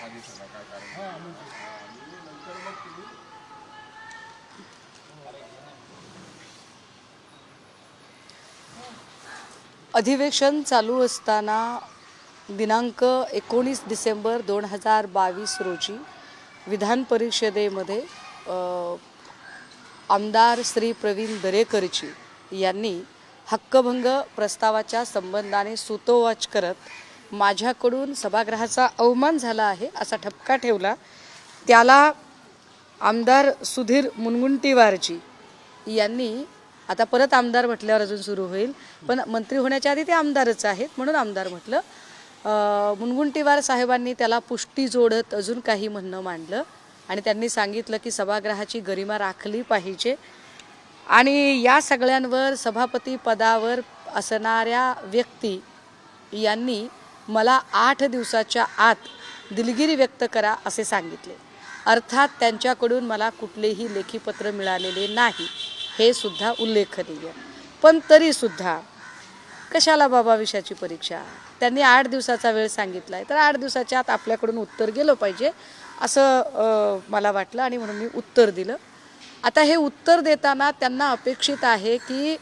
काय कारण नंतर मग तुम्ही अधिवेशन चालू असताना दिनांक एकोणीस डिसेंबर दोन हजार बावीस रोजी विधान परिषदेमध्ये आमदार श्री प्रवीण दरेकरची यांनी हक्कभंग प्रस्तावाच्या संबंधाने सुतोवाच करत माझ्याकडून सभागृहाचा अवमान झाला आहे असा ठपका ठेवला. त्याला आमदार सुधीर मुनगुंटीवारजी यांनी आता परत आमदार म्हटल्यावर अजून सुरू होईल पण मंत्री होण्याच्या आधी ते आमदारच आहेत म्हणून आमदार म्हटलं. मुनगुंटीवार साहेबांनी त्याला पुष्टी जोडत अजून काही म्हणणं मांडलं आणि त्यांनी सांगितलं की सभागृहाची गरिमा राखली पाहिजे. आणि या सगळ्यांवर सभापती पदावर असणाऱ्या व्यक्ती यांनी मला आठ दिवसाच्या आत दिलगिरी व्यक्त करा असे सांगितले. अर्थात त्यांच्याकडून मला कुठलेही लेखीपत्र मिळालेले नाही हे सुद्धा उल्लेखनीय. पण तरीसुद्धा कशाला बाबा विषयाची परीक्षा? त्यांनी आठ दिवसाचा वेळ सांगितला आहे तर आठ दिवसाच्या आत आपल्याकडून उत्तर गेलं पाहिजे असं मला वाटलं आणि म्हणून मी उत्तर दिलं. आता हे उत्तर देताना त्यांना अपेक्षित आहे की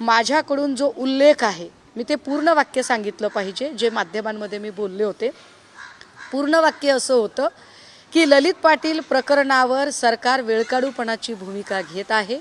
माझ्याकडून जो उल्लेख आहे मी ते पूर्ण वाक्य सांगितलं पाहिजे जे माध्यमांमध्ये मी बोलले होते. पूर्ण वाक्य असं होतं की ललित पाटील प्रकरणावर सरकार वेळकाडूपणाची भूमिका घेत आहे.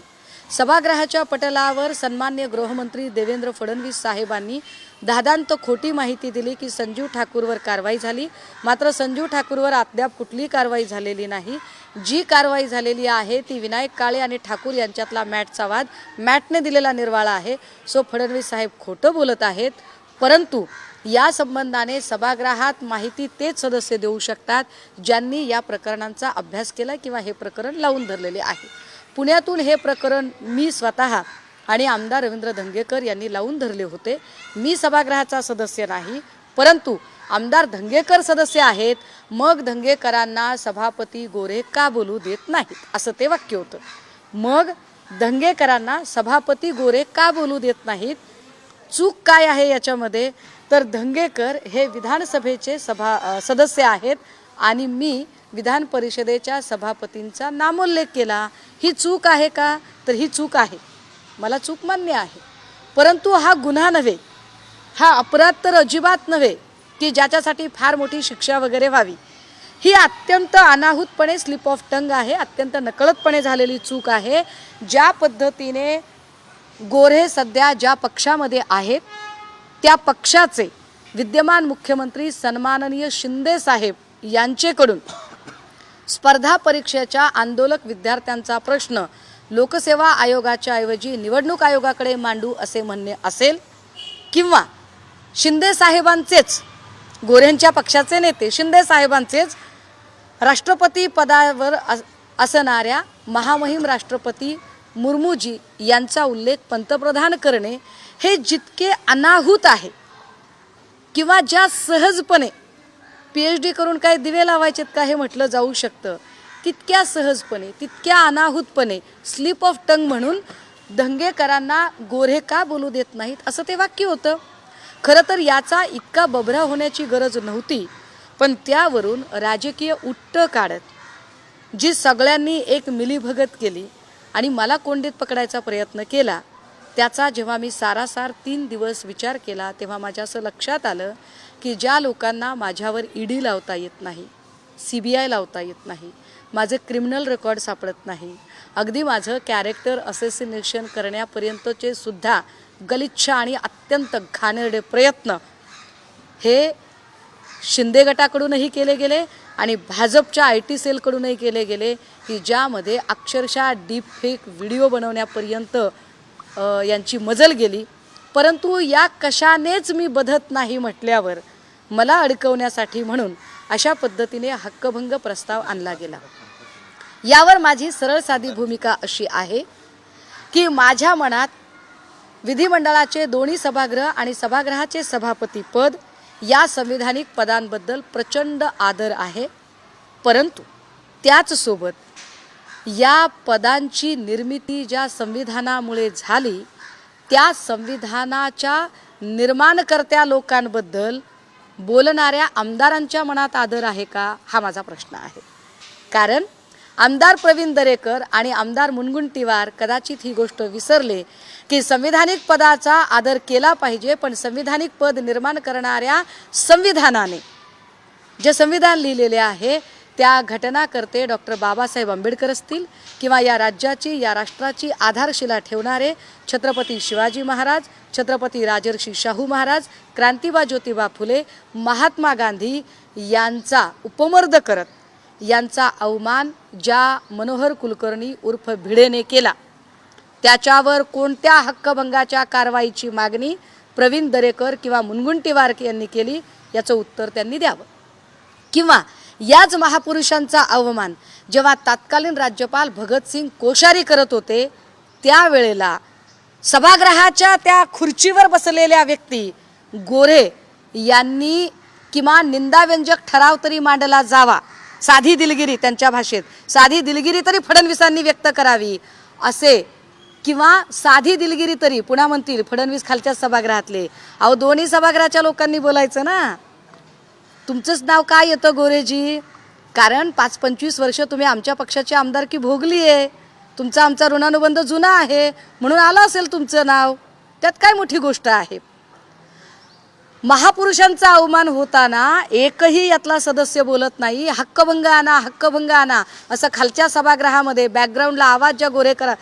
सभागृहाच्या पटलावर सन्मान्य गृहमंत्री देवेंद्र फडणवीस साहेबांनी दादांत खोटी माहिती दिली की संजीव ठाकूरवर कारवाई झाली. मात्र संजीव ठाकूरवर अद्याप कुठलीही कारवाई झालेली नाही. जी कारवाई झालेली आहे ती विनायक काळे आणि ठाकूर यांच्यातला मॅटचा वाद मॅटने दिलेला निर्वाळा आहे. सो फडणवीस साहेब खोटं बोलत आहेत परंतु या संबंधाने सभागृहात माहिती तेच सदस्य देऊ शकतात ज्यांनी या प्रकरणांचा अभ्यास केला किंवा हे प्रकरण लावून धरलेले आहे. पुण्यातून हे प्रकरण मी स्वतः आणि आमदार रवींद्र धंगेकर यांनी लावून धरले होते. मी सभागृहाचा सदस्य नाही परंतु आमदार धंगेकर सदस्य आहेत. मग धंगेकरांना सभापती गोरे का बोलू देत नाहीत? असं ते वाक्य होतं. मग धंगेकरांना सभापती गोरे का बोलू देत नाहीत? चूक काय आहे याच्यामध्ये? तर धंगेकर हे विधानसभेचे सभा सदस्य आहेत आणि मी विधान परिषदेच्या सभापतींचा नामोल्लेख केला. ही चूक आहे का? तर ही चूक आहे. मला चूक मान्य आहे. परंतु हा गुन्हा नव्हे. हा अपराध तर अजिबात नव्हे. की ज्याच्यासाठी फार मोठी शिक्षा वगैरे व्हावी. ही अत्यंत अनाहूतपणे स्लिप ऑफ टंग आहे अत्यंत नकळतपणे झालेली चूक आहे. ज्या पद्धतीने गोरे सध्या ज्या पक्षामध्ये आहेत त्या पक्षाचे विद्यमान मुख्यमंत्री सन्माननीय शिंदे साहेब यांचेकडून स्पर्धा परीक्षेच्या आंदोलक विद्यार्थ्यांचा प्रश्न लोकसेवा आयोगाच्या ऐवजी निवडणूक आयोगाकडे मांडू असे म्हणणे असेल किंवा शिंदे साहेबांचेच गोऱ्यांच्या पक्षाचे नेते शिंदे साहेबांचेच राष्ट्रपती पदावर अस- असणाऱ्या महामहिम राष्ट्रपती मुर्मूजी यांचा उल्लेख पंतप्रधान करणे हे जितके अनाहूत आहे किंवा ज्या सहजपणे पी एच डी करून काय दिवे लावायचेत का हे म्हटलं जाऊ शकतं. तितक्या सहजपणे तितक्या अनाहूतपणे स्लिप ऑफ टंग म्हणून दंगेकरांना गोरे का बोलू देत नाहीत? असं ते वाक्य होतं. खरं तर याचा इतका बभरा होण्याची गरज नव्हती पण त्यावरून राजकीय उट्ट काढत जी सगळ्यांनी एक मिलीभगत केली आणि मला कोंडीत पकडायचा प्रयत्न केला त्याचा जेव्हा मी सारासार तीन दिवस विचार केला तेव्हा माझ्या असं लक्षात आलं की ज्या लोकांना माझ्यावर ईडी लावता येत नाही सी बी आय लावता येत नाही माझे क्रिमिनल रेकॉर्ड सापडत नाही अगदी माझं कॅरेक्टर असेसिनेशन करण्यापर्यंतचे सुद्धा गलिच्छ आणि अत्यंत घाणेरडे प्रयत्न हे शिंदे गटाकडूनही केले गेले आणि भाजपच्या आय टी सेलकडूनही केले गेले की ज्यामध्ये अक्षरशः डीप फेक व्हिडिओ बनवण्यापर्यंत यांची मजल गेली. परंतु या कशानेच मी बधत नाही म्हटल्यावर मला अडकवण्यासाठी म्हणून अशा पद्धतीने हक्कभंग प्रस्ताव आणला गेला. यावर माझी सरळ साधी भूमिका अशी आहे की माझ्या मनात विधिमंडळाचे दोन्ही सभागृह आणि सभागृहाचे सभापती पद या संविधानिक पदांबद्दल प्रचंड आदर आहे. परंतु त्याचसोबत या पदांची निर्मिती ज्या संविधानामुळे झाली त्या संविधानाच्या निर्माणकर्त्या लोकांबद्दल बोलणाऱ्या आमदारांच्या मनात आदर आहे का? हा माझा प्रश्न आहे. कारण आमदार प्रवीण दरेकर आणि आमदार मुनगुंटीवार कदाचित ही गोष्ट विसरले की संविधानिक पदाचा आदर केला पाहिजे पण संविधानिक पद निर्माण करणाऱ्या संविधानाने. जे संविधान लिहिलेले आहे त्या घटनाकर्ते डॉक्टर बाबासाहेब आंबेडकर असतील किंवा या राज्याची या राष्ट्राची आधारशिला ठेवणारे छत्रपती शिवाजी महाराज छत्रपती राजर्षी शाहू महाराज क्रांतिबा ज्योतिबा फुले महात्मा गांधी यांचा उपमर्द करत यांचा अवमान ज्या मनोहर कुलकर्णी उर्फ भिडेने केला. त्याच्यावर कोणत्या हक्कभंगाच्या कारवाईची मागणी प्रवीण दरेकर किंवा मुनगुंटीवार यांनी केली याचं उत्तर त्यांनी द्यावं. किंवा याच महापुरुषांचा अवमान जेव्हा तत्कालीन राज्यपाल भगतसिंग कोश्यारी करत होते त्यावेळेला सभागृहाच्या त्या खुर्चीवर बसलेल्या व्यक्ती गोरे यांनी किमान निंदाव्यंजक ठराव तरी मांडला जावा. साधी दिलगिरी त्यांच्या भाषेत. साधी दिलगिरी तरी फडणवीसांनी व्यक्त करावी असे. किंवा साधी दिलगिरी तरी पुन्हा म्हणतील फडणवीस खालच्या सभागृहातले. अहो दोन्ही सभागृहाच्या लोकांनी बोलायचं ना. तुमचंच नाव काय येतं गोरेजी? कारण पाच पंचवीस वर्ष तुम्ही आमच्या पक्षाची आमदारकी भोगली आहे तुमचा आमचा ऋणानुबंध जुना आहे. म्हणून आलं असेल तुमचं नाव. त्यात काय मोठी गोष्ट आहे? महापुरुषांचा अवमान होताना एकही यातला सदस्य बोलत नाही हक्कभंग आणा हक्कभंग आणा असं खालच्या सभागृहामध्ये बॅकग्राऊंडला आवाज ज्या गोरेकर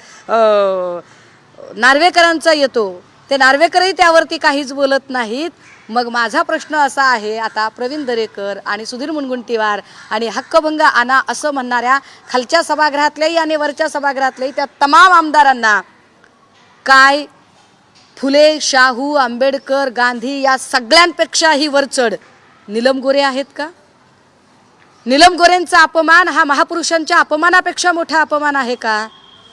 नार्वेकरांचा येतो ते नार्वेकरही त्यावरती काहीच बोलत नाहीत. मग माझा प्रश्न असा आहे आता प्रवीण दरेकर आणि सुधीर मुनगुंटीवार आणि हक्कभंग आणा असं म्हणणाऱ्या खालच्या सभागृहातल्याही आणि वरच्या सभागृहातल्याही त्या तमाम आमदारांना काय फुले शाहू आंबेडकर गांधी या सगळ्यांपेक्षाही वरचढ निलम गोरे आहेत का? निलम गोरेंचा अपमान हा महापुरुषांच्या अपमानापेक्षा मोठा अपमान आहे का?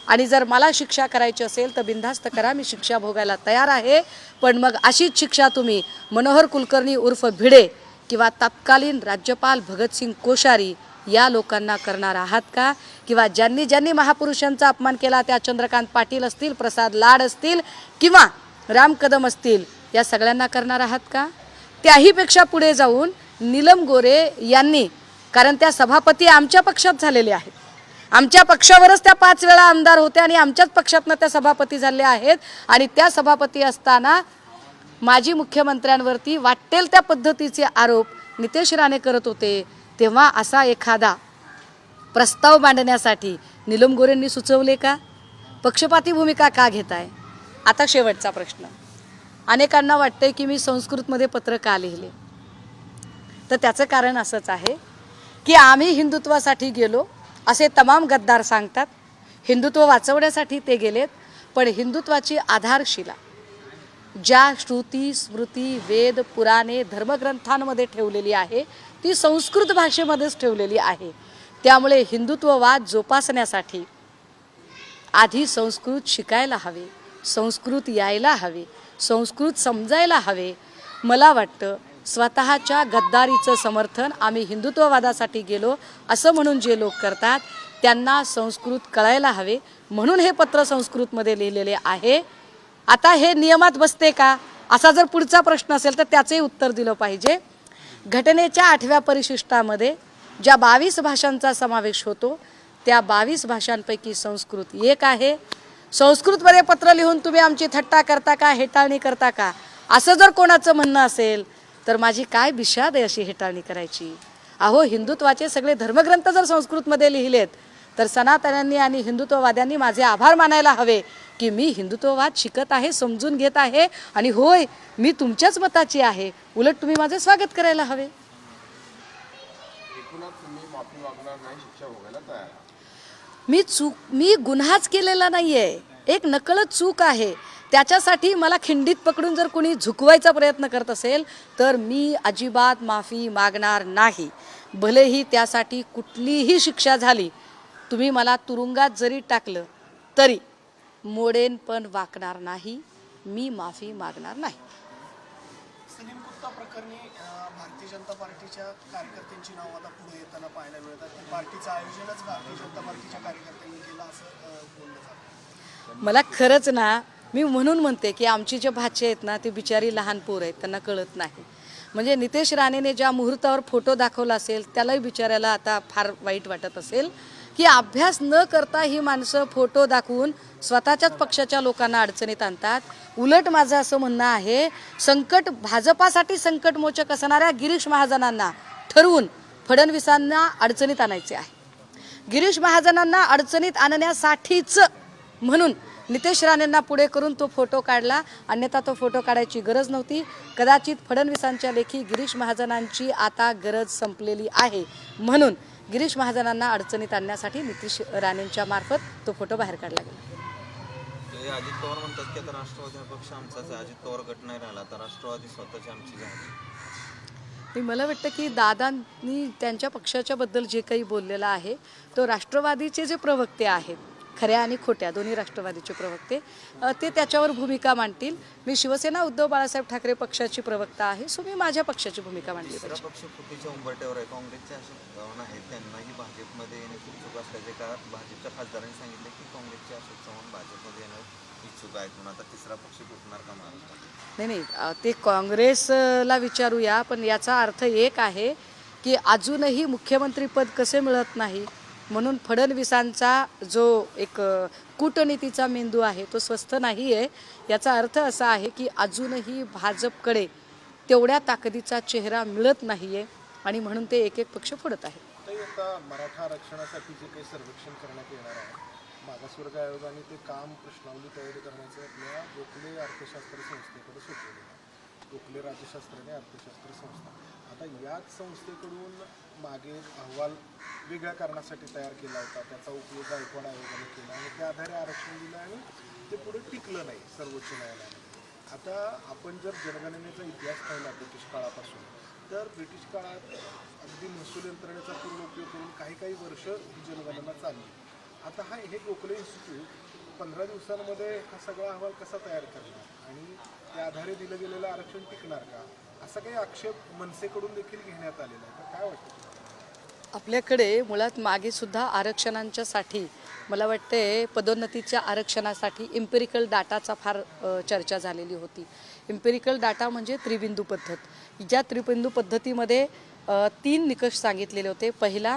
आणि जर मला शिक्षा करायची असेल तर बिनधास्त करा मी शिक्षा भोगायला तयार आहे. पण मग अशीच शिक्षा तुम्ही मनोहर कुलकर्णी उर्फ भिडे किंवा तत्कालीन राज्यपाल भगतसिंग कोश्यारी या लोकांना करणार आहात का? किंवा ज्यांनी ज्यांनी महापुरुषांचा अपमान केला त्या चंद्रकांत पाटील असतील प्रसाद लाड असतील किंवा राम कदम असतील या सगळ्यांना करणार आहात का? त्याहीपेक्षा पुढे जाऊन नीलम गोरे यांनी कारण त्या सभापती आमच्या पक्षात झालेले आहेत. आमच्या पक्षावरच त्या पाच वेळा आमदार होत्या आणि आमच्याच पक्षातनं त्या सभापती झाल्या आहेत. आणि त्या सभापती असताना माजी मुख्यमंत्र्यांवरती वाटेल त्या पद्धतीचे आरोप नितेश राणे करत होते. तेव्हा असा एखादा प्रस्ताव मांडण्यासाठी निलम गोरेंनी सुचवले का? पक्षपाती भूमिका का घेताय? आता शेवटचा प्रश्न. अनेकांना वाटतंय की मी संस्कृतमध्ये पत्र का लिहिले? तर त्याचं कारण असंच आहे की आम्ही हिंदुत्वासाठी गेलो असे तमाम गद्दार सांगतात हिंदुत्व वाचवण्यासाठी ते गेलेत पण हिंदुत्वाची आधारशिला ज्या श्रुती स्मृती वेद पुराणे धर्मग्रंथांमध्ये ठेवलेली आहे ती संस्कृत भाषेमध्येच ठेवलेली आहे. त्यामुळे हिंदुत्ववाद जोपासण्यासाठी आधी संस्कृत शिकायला हवे. संस्कृत यायला हवे संस्कृत समजायला हवे. मला वाटतं स्वतःच्या गद्दारीचं समर्थन आम्ही हिंदुत्ववादासाठी गेलो असं म्हणून जे लोक करतात त्यांना संस्कृत कळायला हवे. म्हणून हे पत्र संस्कृतमध्ये लिहिलेले आहे. आता हे नियमात बसते का? असा जर पुढचा प्रश्न असेल तर त्याचंही उत्तर दिलं पाहिजे. घटनेच्या आठव्या परिशिष्टामध्ये ज्या बावीस भाषांचा समावेश होतो त्या बावीस भाषांपैकी संस्कृत एक आहे. संस्कृतमध्ये पत्र लिहून तुम्ही आमची थट्टा करता का हेटाळणी करता का? असं जर कोणाचं म्हणणं असेल तर माझी काय विषाद आहे अशी हेटाळणी करायची? अहो हिंदुत्वाचे सगळे धर्मग्रंथ जर संस्कृतमध्ये लिहिलेत तर सनातन्यांनी आणि हिंदुत्ववाद्यांनी माझे आभार मानायला हवे की मी हिंदुत्ववाद शिकत आहे समजून घेत आहे आणि होय मी तुमच्याच मताची आहे. उलट तुम्ही माझे स्वागत करायला हवे. तुम्ही माफी मागणार नाही शिक्षा भोगायला तयार मी चूक मी गुन्हाच केलेला नाही आहे एक नकळत चूक आहे. त्याच्यासाठी मला खिंडीत पकडून जर कोणी झुकवायचा प्रयत्न करत असेल तर मी अजिबात माफी मागणार नाही. भलेही त्यासाठी कुठलीही शिक्षा झाली तुम्ही मला तुरुंगात जरी टाकलं तरी मोडेन पण वाकणार नाही मी माफी मागणार नाही. सलीम प्रकरणी भारतीय जनता पार्टीच्या कार्यकर्त्यांची नावं आता पुढे येताना पाहायला मिळतात. की पार्टीचं आयोजनच भारतीय जनता पार्टीच्या कार्यकर्त्यांनी केलं असं बोललं जातं. मला खरंच ना मी म्हणून म्हणते की आमची जे भाचे आहेत ना ते बिचारी लहान पोर आहेत त्यांना कळत नाही. म्हणजे नितेश राणेने ज्या मुहूर्तावर फोटो दाखवला असेल त्यालाही बिचाऱ्याला आता फार वाईट वाटत असेल. की अभ्यास न करता ही माणसं फोटो दाखवून स्वतःच्याच पक्षाच्या लोकांना अडचणीत आणतात. उलट माझं असं म्हणणं आहे संकट भाजपासाठी संकटमोचक असणाऱ्या गिरीश महाजनांना ठरवून फडणवीसांना अडचणीत आणायचे आहे. गिरीश महाजनांना अडचणीत आणण्यासाठीच म्हणून नितेश राणेंना पुढे करून तो फोटो काढला. अन्यथा तो फोटो काढायची गरज नव्हती. कदाचित फडणवीसांच्या लेखी गिरीश महाजनांची आता गरज संपलेली आहे. म्हणून गिरीश महाजनांना अडचणीत आणण्यासाठी नितीश राणेंच्या मार्फत तो फोटो बाहेर काढला गेला. अजित पवार म्हणतात की आता राष्ट्रवादी हा पक्ष आमचाच आहे. अजित पवार गट नाही राहिला आता राष्ट्रवादी स्वतःची आमची झाली मला वाटतं की दादांनी त्यांच्या पक्षाच्या बद्दल जे काही बोललेलं आहे तो राष्ट्रवादीचे जे प्रवक्ते आहेत खऱ्या आणि खोट्या दोन्ही राष्ट्रवादीचे प्रवक्ते. ते त्याच्यावर भूमिका मांडतील. मी शिवसेना उद्धव बाळासाहेब ठाकरे पक्षाची प्रवक्ता आहे. सो मी माझ्या पक्षाची भूमिका मांडली उंबरट्यावर आहे? आहेत त्यांनाही भाजपमध्ये येण्याची इच्छुक असल्याचे का? भाजपच्या खासदारांनी सांगितले की काँग्रेसचे अशोक चव्हाण भाजपमध्ये येणार इच्छुक आहेत म्हणून. आता तिसरा पक्ष फुटणार का महाराष्ट्रात? नाही नाही. ते काँग्रेसला विचारूया पण याचा अर्थ एक आहे की अजूनही मुख्यमंत्रीपद कसे मिळत नाही? म्हणून फडणवीसांचा जो एक कूटनीतीचा मेंदू आहे तो स्वस्थ नाही आहे याचा अर्थ असा आहे की अजूनही भाजपकडे तेवढ्या ताकदीचा चेहरा मिळत नाही आहे आणि म्हणून ते एक एक पक्ष फोडत आहे मराठा आरक्षणासाठी जे काही सर्वेक्षण करण्यात येणार आहे मागासवर्ग आयोगाने ते काम प्रश्नावली तयारी करण्याचं आपल्या गोखले अर्थशास्त्र संस्थेकडे सोपवलेलं आहे. गोखले राज्यशास्त्राने अर्थशास्त्र संस्था. आता याच संस्थेकडून मागे अहवाल वेगळ्या कारणासाठी तयार केला होता. त्याचा उपयोग गायकवाड आयोगाने केला आणि त्या आधारे आरक्षण दिलं आणि ते पुढे टिकलं नाही सर्वोच्च न्यायालयाने. आता आपण जर जनगणनेचा इतिहास पाहिला ब्रिटिश काळापासून तर ब्रिटिश काळात अगदी महसूल यंत्रणेचा पूर्ण उपयोग करून काही काही वर्ष ही जनगणना चालली. आता हा हे गोखले इन्स्टिट्यूट पंधरा दिवसांमध्ये हा सगळा अहवाल कसा तयार करणार? आणि त्या आधारे दिलं गेलेलं आरक्षण टिकणार का? असा काही आक्षेप मनसेकडून देखील घेण्यात आलेला आहे. तर काय वाटतं? आपल्याकडे मुळात मागेसुद्धा आरक्षणांच्यासाठी मला वाटते पदोन्नतीच्या आरक्षणासाठी इम्पेरिकल डाटाचा फार चर्चा झालेली होती. इम्पेरिकल डाटा म्हणजे त्रिबिंदू पद्धत. ज्या त्रिबिंदू पद्धतीमध्ये तीन निकष सांगितलेले होते. पहिला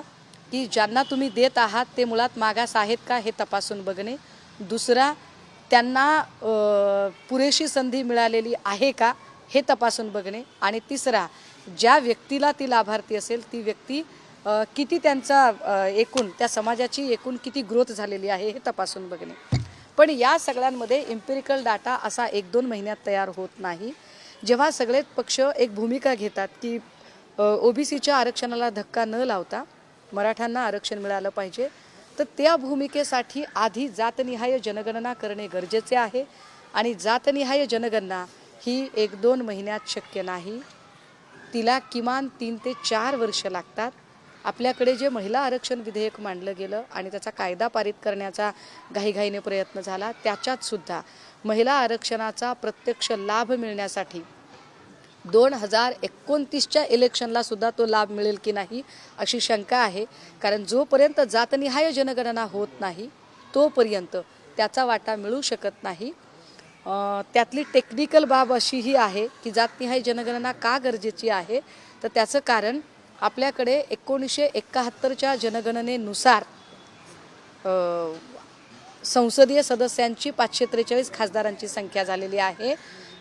की ज्यांना तुम्ही देत आहात ते मुळात मागास आहेत का हे तपासून बघणे. दुसरा त्यांना पुरेशी संधी मिळालेली आहे का हे तपासून बघणे. आणि तिसरा ज्या व्यक्तीला ती लाभार्थी असेल ती व्यक्ती किती त्यांचा एकूण त्या समाजाची एकूण किती ग्रोथ झालेली आहे हे तपासून बघणे. पण या सगळ्यांमध्ये इम्पेरिकल डाटा असा एक दोन महिन्यात तयार होत नाही. जेव्हा सगळेच पक्ष एक भूमिका घेतात की ओबीसीच्या आरक्षणाला धक्का न लावता मराठ्यांना आरक्षण मिळालं पाहिजे तर त्या भूमिकेसाठी आधी जातनिहाय जनगणना करणे गरजेचे आहे आणि जातनिहाय जनगणना ही एक दोन महिन्यात शक्य नाही. तिला किमान तीन ते चार वर्ष लागतात. आपल्याकडे जे महिला आरक्षण विधेयक मांडलं गेलं आणि त्याचा कायदा पारित करण्याचा घाईघाईने प्रयत्न झाला त्याच्यात सुद्धा महिला आरक्षणाचा प्रत्यक्ष लाभ मिळण्यासाठी दोन हजार एकोणतीसच्या इलेक्शनला सुद्धा तो लाभ मिळेल की नाही अशी शंका आहे. कारण जोपर्यंत जातनिहाय जनगणना होत नाही तोपर्यंत त्याचा वाटा मिळू शकत नाही. त्यातली टेक्निकल बाब अशीही आहे की जातनिहाय जनगणना का गरजेची आहे? तर त्याचं कारण आपल्याकडे एकोणीसशे एकाहत्तरच्या जनगणनेनुसार संसदीय सदस्यांची पाचशे त्रेचाळीस खासदारांची संख्या झालेली आहे.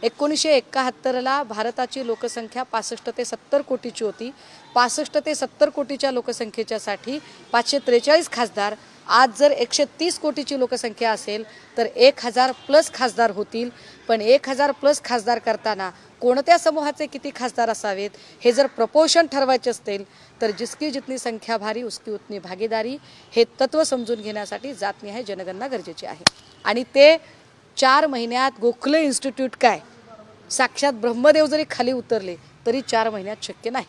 एकोणीसशे एकाहत्तरला भारताची लोकसंख्या पासष्ट ते सत्तर कोटीची होती. पासष्ट ते सत्तर कोटीच्या लोकसंख्येच्यासाठी पाचशे त्रेचाळीस खासदार आज जर एकशे तीस कोटीची लोकसंख्या असेल तर एक हजार प्लस खासदार होतील. पण एक हजार प्लस खासदार करताना कोणत्या समूहाचे किती खासदार असावेत हे जर प्रपोशन ठरवायचे असतील तर जिसकी जितनी संख्या भारी उसकी उतनी भागीदारी हे तत्व समजून घेण्यासाठी जातनिहाय जनगणना गरजेची आहे. आणि ते चार महिन्यात गोखले इन्स्टिट्यूट काय? साक्षात ब्रह्मदेव जरी खाली उतरले तरी चार महिन्यात शक्य नाही.